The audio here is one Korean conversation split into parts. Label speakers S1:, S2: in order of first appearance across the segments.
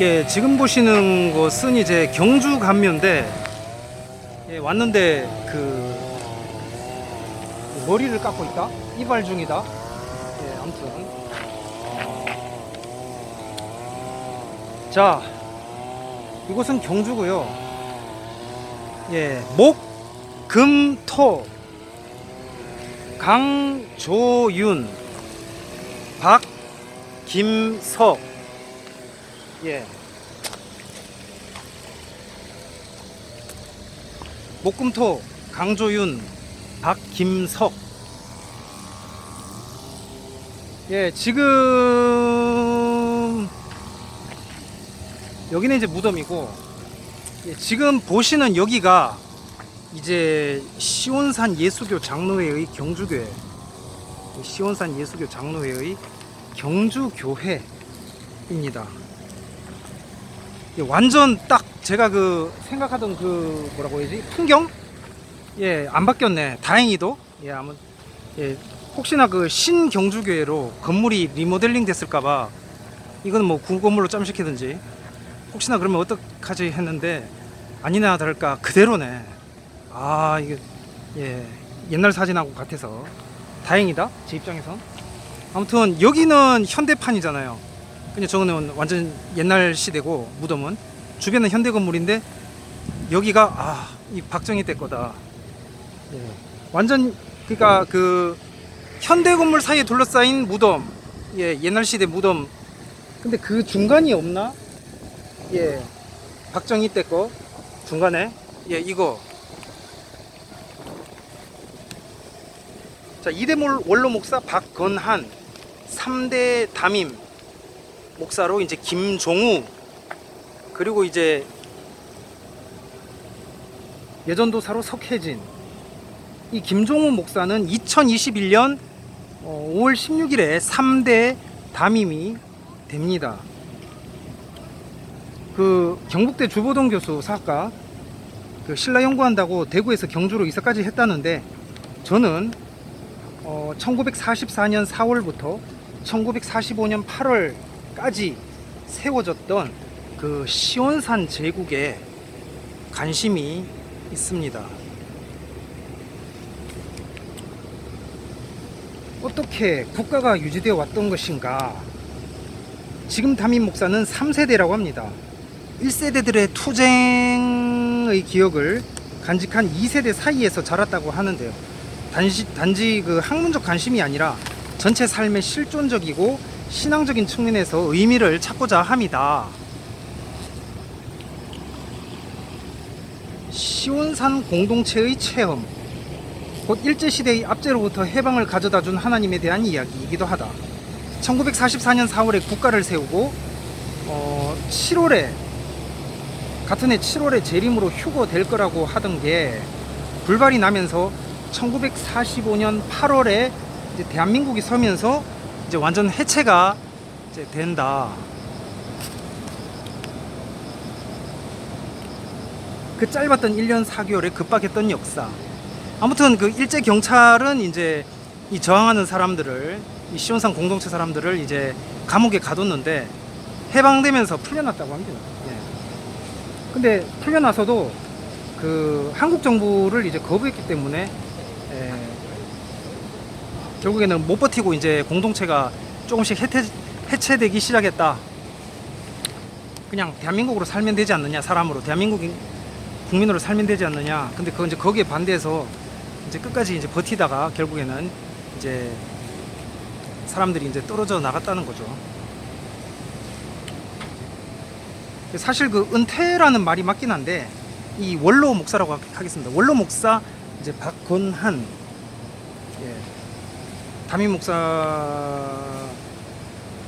S1: 예, 지금 보시는 곳은 이제 경주 감면인데 예, 왔는데 그 머리를 깎고 있다? 이발 중이다? 예, 아무튼 자 이곳은 경주고요. 예, 목, 금, 토 강조윤 박 김석 예. 목금토 강조윤 박김석 예 지금 여기는 이제 무덤이고 예, 지금 보시는 여기가 이제 시온산 예수교 장로회의 경주교회 시온산 예수교 장로회의 경주교회입니다. 예, 완전 딱 제가 그 생각하던 그 뭐라고 해야지? 풍경? 예 안 바뀌었네. 다행히도. 예 아무 예 혹시나 그 신경주교회로 건물이 리모델링 됐을까봐 이건 뭐 구건물로 짬시키든지 혹시나 그러면 어떡하지 했는데 아니나 다를까 그대로네. 아 이게 예 옛날 사진하고 같아서 다행이다 제 입장에선. 아무튼 여기는 현대판이잖아요 근데 저거는 완전 옛날 시대고 무덤은 주변은 현대 건물인데 여기가 아 이 박정희 때 거다. 예. 완전 그러니까 그 현대 건물 사이에 둘러싸인 무덤 예 옛날 시대 무덤. 근데 그 중간이 없나? 예. 박정희 때 거 중간에? 예 이거. 자 이대몰 원로 목사 박건한 3대 담임 목사로 이제 김종우 그리고 이제 예전도사로 석혜진 이 김종우 목사는 2021년 5월 16일에 3대 담임이 됩니다. 그 경북대 주보동 교수 사학과 그 신라 연구한다고 대구에서 경주로 이사까지 했다는데 저는 어, 1944년 4월부터 1945년 8월 까지 세워졌던 그 시온산 제국에 관심이 있습니다. 어떻게 국가가 유지되어 왔던 것인가? 지금 담임 목사는 3세대라고 합니다. 1세대들의 투쟁의 기억을 간직한 2세대 사이에서 자랐다고 하는데요. 단지, 단지 그 학문적 관심이 아니라 전체 삶의 실존적이고 신앙적인 측면에서 의미를 찾고자 합니다. 시온산 공동체의 체험. 곧 일제시대의 압제로부터 해방을 가져다 준 하나님에 대한 이야기이기도 하다. 1944년 4월에 국가를 세우고 어, 7월에 같은 해 7월에 재림으로 휴거될 거라고 하던 게 불발이 나면서 1945년 8월에 이제 대한민국이 서면서 이제 완전 해체가 이제 된다. 그 짧았던 1년 4개월에 급박했던 역사. 아무튼 그 일제 경찰은 이제 이 저항하는 사람들을 이 시온산 공동체 사람들을 이제 감옥에 가뒀는데 해방되면서 풀려났다고 합니다. 예. 근데 풀려나서도 그 한국 정부를 이제 거부했기 때문에 예, 결국에는 못 버티고 이제 공동체가 조금씩 해체, 해체되기 시작했다. 그냥 대한민국으로 살면 되지 않느냐 사람으로 대한민국 국민으로 살면 되지 않느냐. 근데 그건 이제 거기에 반대해서 이제 끝까지 이제 버티다가 결국에는 이제 사람들이 이제 떨어져 나갔다는 거죠. 사실 그 은퇴라는 말이 맞긴 한데 이 원로 목사라고 하- 하겠습니다. 원로 목사 이제 박건한 예. 담임 목사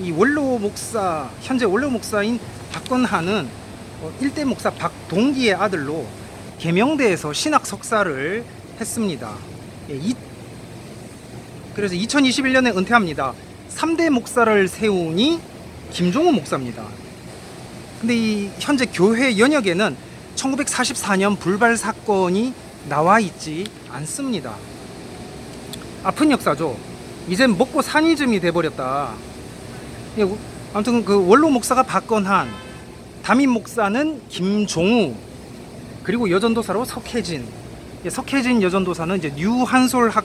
S1: 이 원로 목사 현재 원로 목사인 박건한은 어, 일대 목사 박동기의 아들로 계명대에서 신학 석사를 했습니다. 예, 이, 그래서 2021년에 은퇴합니다. 3대 목사를 세우니 김종우 목사입니다. 근데 이 현재 교회 연역에는 1944년 불발 사건이 나와 있지 않습니다. 아픈 역사죠. 이젠 먹고 산이즘이 돼버렸다. 예, 아무튼 그 원로 목사가 박건한 담임 목사는 김종우 그리고 여전도사로 석혜진. 예, 석혜진 여전도사는 이제 뉴한솔학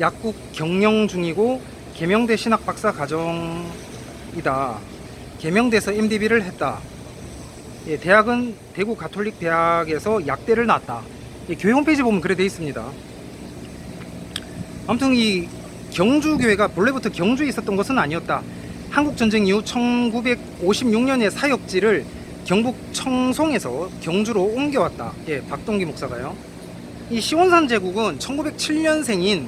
S1: 약국 경영 중이고 계명대 신학 박사 과정이다. 계명대에서 MDB를 했다. 예, 대학은 대구 가톨릭 대학에서 약대를 나왔다. 예, 교회 홈페이지 보면 그래 돼 있습니다. 아무튼 이 경주교회가 본래부터 경주에 있었던 것은 아니었다. 한국전쟁 이후 1956년에 사역지를 경북 청송에서 경주로 옮겨왔다. 예, 박동기 목사가요. 이 시원산 제국은 1907년생인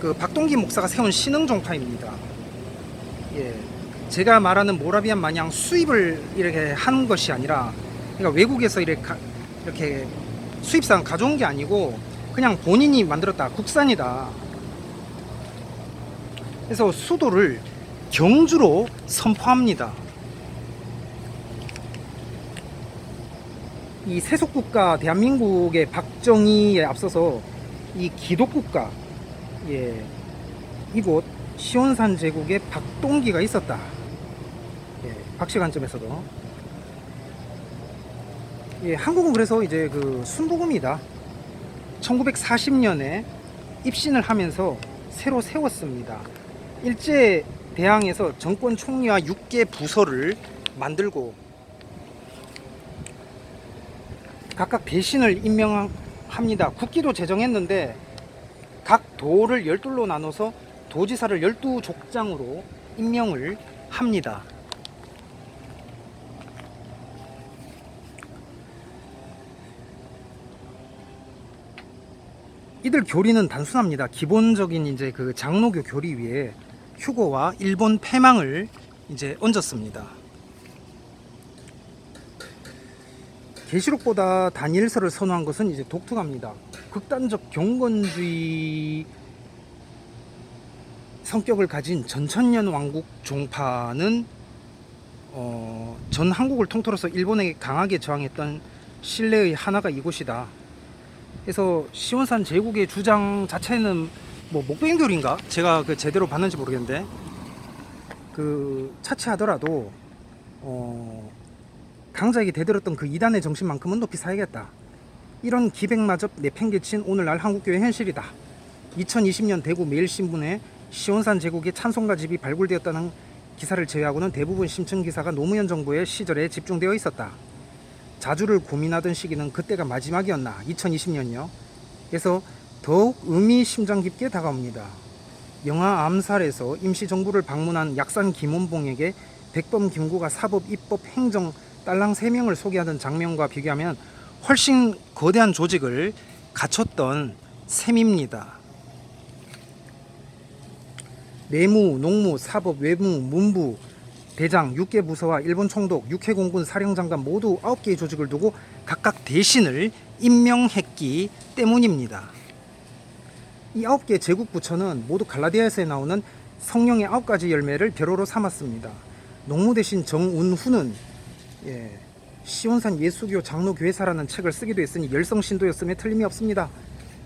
S1: 그 박동기 목사가 세운 신흥 종파입니다. 예, 제가 말하는 모라비안 마냥 수입을 이렇게 한 것이 아니라, 그러니까 외국에서 이렇게, 가- 이렇게 수입상 가져온 게 아니고 그냥 본인이 만들었다. 국산이다. 그래서 수도를 경주로 선포합니다. 이 세속국가 대한민국의 박정희에 앞서서 이 기독국가 예, 이곳 시온산 제국에 박동기가 있었다. 예, 박씨 관점에서도 예, 한국은 그래서 이제 그 순복음이다. 1940년에 입신을 하면서 새로 세웠습니다. 일제 대항에서 정권 총리와 6개 부서를 만들고 각각 대신을 임명합니다. 국기도 제정했는데 각 도를 12로 나눠서 도지사를 12족장으로 임명을 합니다. 이들 교리는 단순합니다. 기본적인 이제 그 장로교 교리 위에 휴고와 일본 패망을 이제 얹었습니다. 계시록보다 다니엘서를 선호한 것은 이제 독특합니다. 극단적 경건주의 성격을 가진 전천년 왕국 종파는 어, 전 한국을 통틀어서 일본에게 강하게 저항했던 신뢰의 하나가 이곳이다. 그래서 시원산 제국의 주장 자체는 뭐 목동교리인가? 제가 그 제대로 봤는지 모르겠는데 그 차치하더라도 어 강자에게 대들었던 그 이단의 정신만큼은 높이 사야겠다. 이런 기백마저 내팽개친 오늘날 한국교회 현실이다. 2020년 대구 매일신문에 시원산 제국의 찬송가 집이 발굴되었다는 기사를 제외하고는 대부분 심층 기사가 노무현 정부의 시절에 집중되어 있었다. 자주를 고민하던 시기는 그때가 마지막이었나 2020년이요. 그래서 더욱 의미심장 깊게 다가옵니다. 영화 암살에서 임시정부를 방문한 약산 김원봉에게 백범 김구가 사법, 입법, 행정 딸랑 3명을 소개하던 장면과 비교하면 훨씬 거대한 조직을 갖췄던 셈입니다. 내무, 농무, 사법, 외무, 문부, 대장, 6개 부서와 일본 총독, 육해 공군 사령장관 모두 9개의 조직을 두고 각각 대신을 임명했기 때문입니다. 이 9개 제국 부처는 모두 갈라디아에서 나오는 성령의 9가지 열매를 벼로로 삼았습니다. 농무 대신 정운후는 예, 시온산 예수교 장로교회사라는 책을 쓰기도 했으니 열성신도였음에 틀림이 없습니다.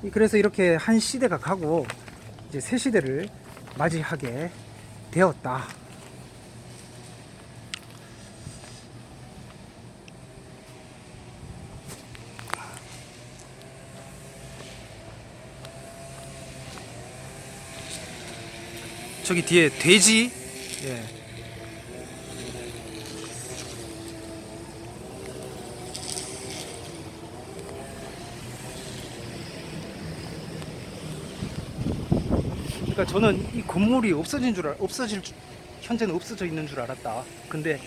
S1: 이- 그래서 이렇게 한 시대가 가고 이제 새 시대를 맞이하게 되었다. 저기 뒤에 돼지 예. 그러니까 저는 이 건물이 없어진 줄 알, 없어질 줄- 현재는 없어져 있는 줄 알았다. 근데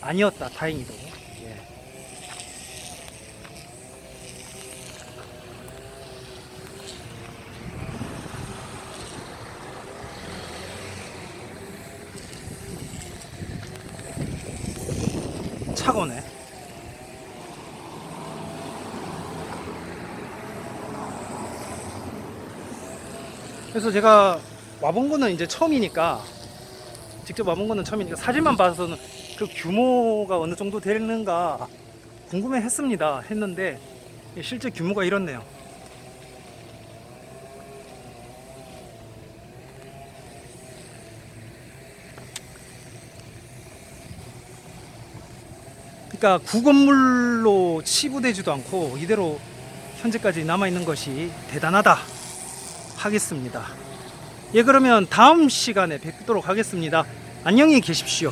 S1: 아니었다. 다행히도. 예. 차고네. 그래서 제가 와본 거는 이제 처음이니까 직접 와본 거는 처음이니까 사진만 봐서는 그 규모가 어느 정도 되는가 궁금해 했습니다. 했는데 실제 규모가 이렇네요. 그러니까 구건물로 치부되지도 않고 이대로 현재까지 남아 있는 것이 대단하다 하겠습니다. 예, 그러면 다음 시간에 뵙도록 하겠습니다. 안녕히 계십시오.